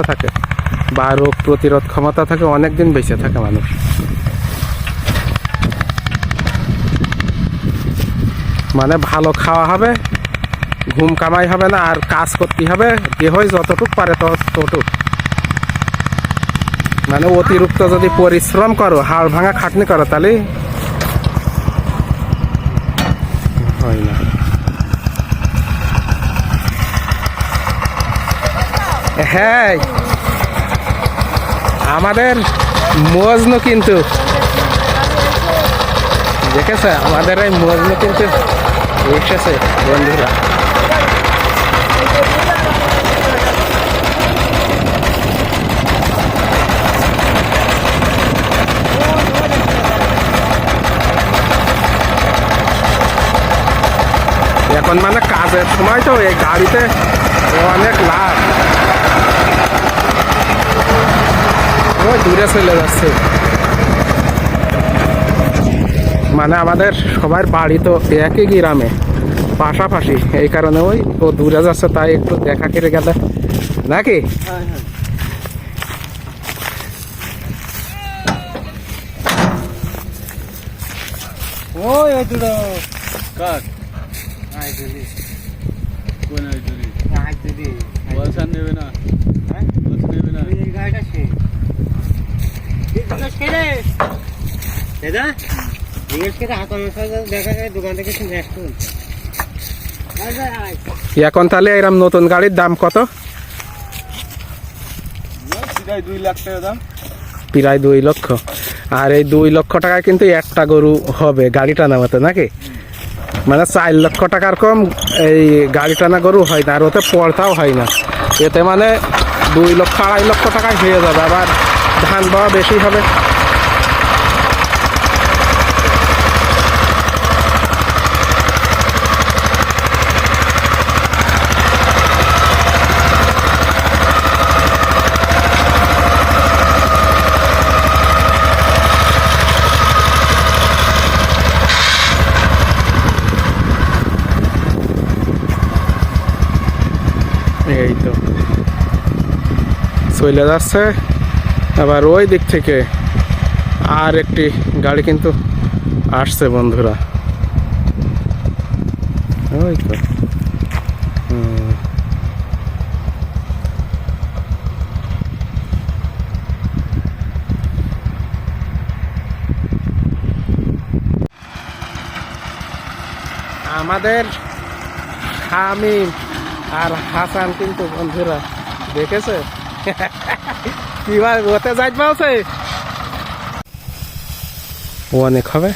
থাকে। বা রোগ প্রতিরোধ ক্ষমতা থাকে অনেক দিন বেঁচে থাকে মানুষ। মানে ভালো খাওয়া হবে, ঘুম কামাই হবে না, আর কাজ করতে হবে দেহই যতটুক পারে ততটুক। মানে অতিরিক্ত যদি পরিশ্রম করো, হাড় ভাঙা খাটনি করো, তাহলে হয় না। হ্যাঁ। আমাদের মজনু কিন্তু। দেখেছে? আমাদের এই মজনু কিন্তু এসেছে বন্ধুরা। এখন মানে কাজের সময় তো এই গাড়িতে অনেক লাভ ওই দূরে চলে যাচ্ছে। মানে আমাদের সবার বাড়ি তো একই গ্রামে পাশাপাশি। এই কারণে ওই ও দূরে যাচ্ছে তাই একটু দেখা করে গেলে। নাকি? ওই ওই দুটো। আই দিলি কোন আইজুরি আই দিলি বলসান নেবে না হ্যাঁ বলসান নেবে না এই গাড়িটা সে এই দুটো ছেড়ে দাদা জিজ্ঞেস করে হাত অনুসার দেখা যায় দোকান থেকে শুনে এখন তাহলে এরম নতুন গাড়ির দাম কত? প্রায় দুই লক্ষ। আর এই দুই লক্ষ টাকায় কিন্তু একটা গরু হবে গাড়ি টানা মতো নাকি? মানে চার লক্ষ টাকার কম এই গাড়ি টানা গরু হয় না আর ওতে পড়তাও হয় না। এতে মানে দুই লক্ষ আড়াই লক্ষ টাকায় হয়ে যাবে। আবার ধান পাওয়া বেশি হবে এই তো। চলে যাচ্ছে। আবার ওই দিক থেকে আর একটি গাড়ি কিন্তু আসছে বন্ধুরা। ওই তো। আমাদের শামিম আর হাসান কিন্তু বন্ধুরা, দেখেছে? কীভাবে ওতে যাইতে পারছে অনেক হবে